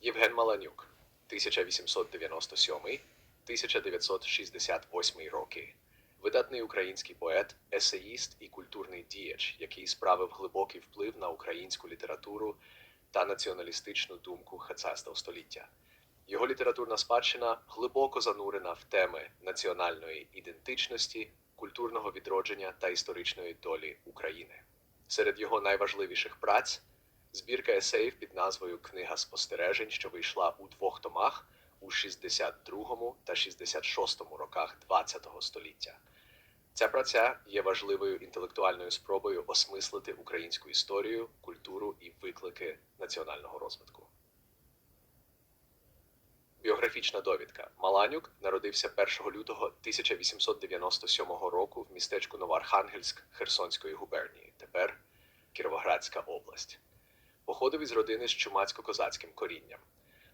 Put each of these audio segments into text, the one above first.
Євген Маланюк, 1897-1968 роки. Видатний український поет, есеїст і культурний діяч, який справив глибокий вплив на українську літературу та націоналістичну думку ХХ століття. Його літературна спадщина глибоко занурена в теми національної ідентичності, культурного відродження та історичної долі України. Серед його найважливіших праць збірка есеїв під назвою Книга спостережень, що вийшла у двох томах у 62 та 66 роках ХХ століття. Ця праця є важливою інтелектуальною спробою осмислити українську історію, культуру і виклики національного розвитку. Біографічна довідка. Маланюк народився 1 лютого 1897 року в містечку Новоархангельськ Херсонської губернії, тепер Кіровоградська область. Походив із родини з чумацько-козацьким корінням.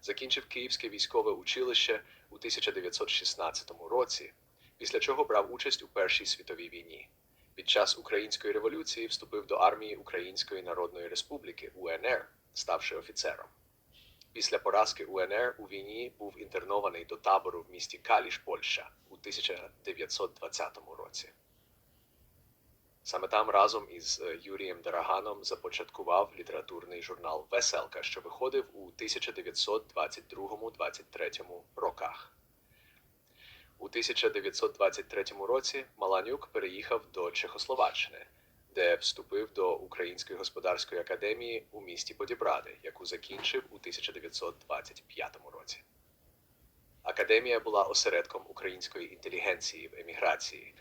Закінчив Київське військове училище у 1916 році, після чого брав участь у Першій світовій війні. Під час Української революції вступив до армії Української Народної Республіки УНР, ставши офіцером. Після поразки УНР у війні був інтернований до табору в місті Каліш, Польща у 1920 році. Саме там разом із е, Юрієм Дараганом започаткував літературний журнал Веселка, що виходив у 1922-23 роках. У 1923 році Маланюк переїхав до Чехословаччини, де вступив до Української господарської академії у місті Подібради, яку закінчив у 1925 році. Академія була осередком української інтелігенції в еміграції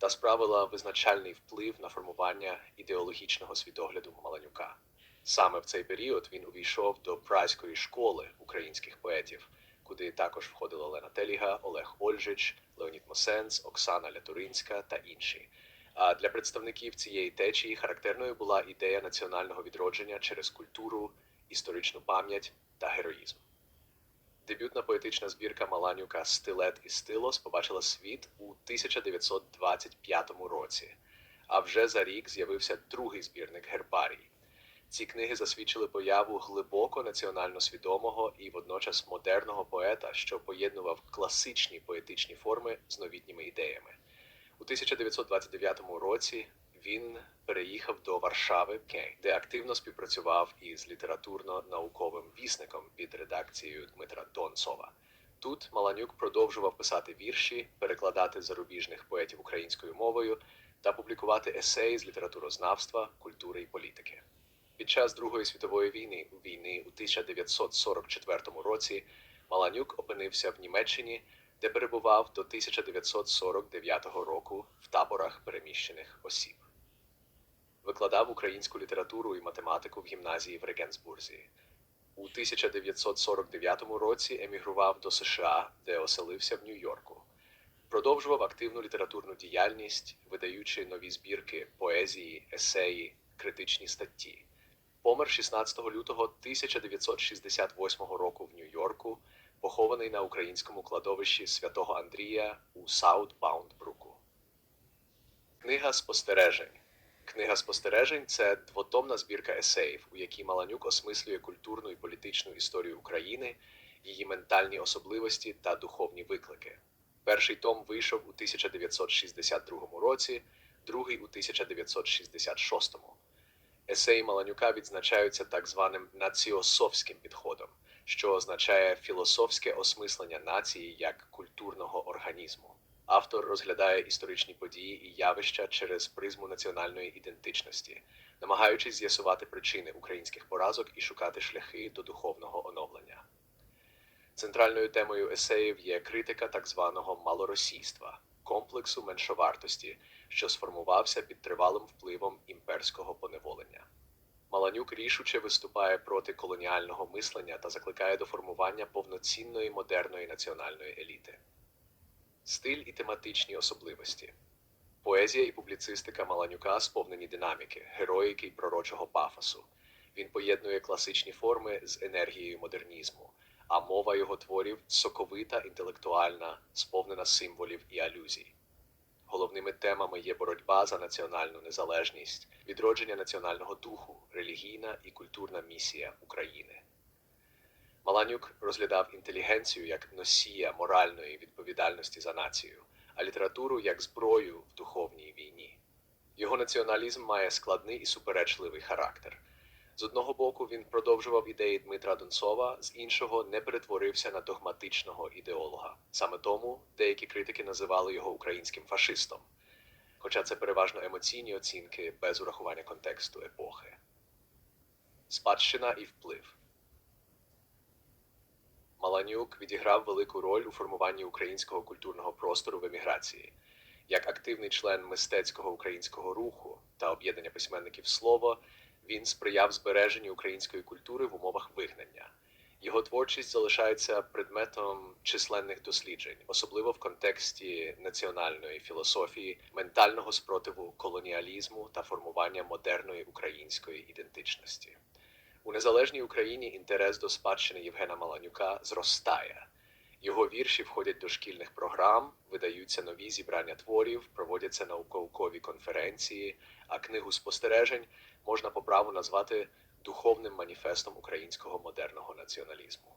та справила визначальний вплив на формування ідеологічного світогляду Маланюка. Саме в цей період він увійшов до прайської школи українських поетів, куди також входили Олена Теліга, Олег Ольжич, Леонід Мосенц, Оксана Лятуринська та інші. А для представників цієї течії характерною була ідея національного відродження через культуру, історичну пам'ять та героїзм. Дебютна поетична збірка Маланюка Стилет і Стилос побачила світ у 1925 році. А вже за рік з'явився другий збірник Гербарій. Ці книги засвідчили появу глибоко національно свідомого і водночас модерного поета, що поєднував класичні поетичні форми з новітніми ідеями. У 1929 році він переїхав до Варшави, де активно співпрацював із літературно-науковим вісником під редакцією Дмитра Донцова. Тут Маланюк продовжував писати вірші, перекладати зарубіжних поетів українською мовою та публікувати есеї з літературознавства, культури і політики. Під час Другої світової війни війни у 1944 році Маланюк опинився в Німеччині, де перебував до 1949 року в таборах переміщених осіб. Викладав українську літературу і математику в гімназії в Регенсбурзі. У 1949 році емігрував до США, де оселився в Нью-Йорку. Продовжував активну літературну діяльність, видаючи нові збірки поезії, есеї, критичні статті. Помер 16 лютого 1968 року в Нью-Йорку, похований на українському кладовищі святого Андрія у Саутбаундбруку. Книга спостережень. Книга спостережень це двотомна збірка есеїв, у якій Маланюк осмислює культурну і політичну історію України, її ментальні особливості та духовні виклики. Перший том вийшов у 1962 році, другий у 1966. Есеї Маланюка відзначаються так званим націософським підходом, що означає філософське осмислення нації як культурного організму. Автор розглядає історичні події і явища через призму національної ідентичності, намагаючись з'ясувати причини українських поразок і шукати шляхи до духовного оновлення. Центральною темою есеїв є критика так званого малоросійства, комплексу меншовартості, що сформувався під тривалим впливом імперського поневолення. Маланюк рішуче виступає проти колоніального мислення та закликає до формування повноцінної модерної національної еліти. Стиль і тематичні особливості. Поезія і публіцистика Маланюка сповнені динаміки, героїки й пророчого пафосу. Він поєднує класичні форми з енергією модернізму, а мова його творів соковита, інтелектуальна, сповнена символів і алюзій. Головними темами є боротьба за національну незалежність, відродження національного духу, релігійна і культурна місія України. Маланюк розглядав інтелігенцію як носія моральної відповідальності за націю, а літературу як зброю в духовній війні. Його націоналізм має складний і суперечливий характер. З одного боку, він продовжував ідеї Дмитра Донцова, з іншого не перетворився на догматичного ідеолога. Саме тому деякі критики називали його українським фашистом, хоча це переважно емоційні оцінки без урахування контексту епохи. Спадщина і вплив. Маланюк відіграв велику роль у формуванні українського культурного простору в еміграції. Як активний член мистецького українського руху та об'єднання письменників слово, він сприяв збереженню української культури в умовах вигнання. Його творчість залишається предметом численних досліджень, особливо в контексті національної філософії, ментального спротиву колоніалізму та формування модерної української ідентичності. У незалежній Україні інтерес до спадщини Євгена Маланюка зростає. Його вірші входять до шкільних програм, видаються нові зібрання творів, проводяться наукові конференції, а книгу спостережень можна по праву назвати духовним маніфестом українського модерного націоналізму.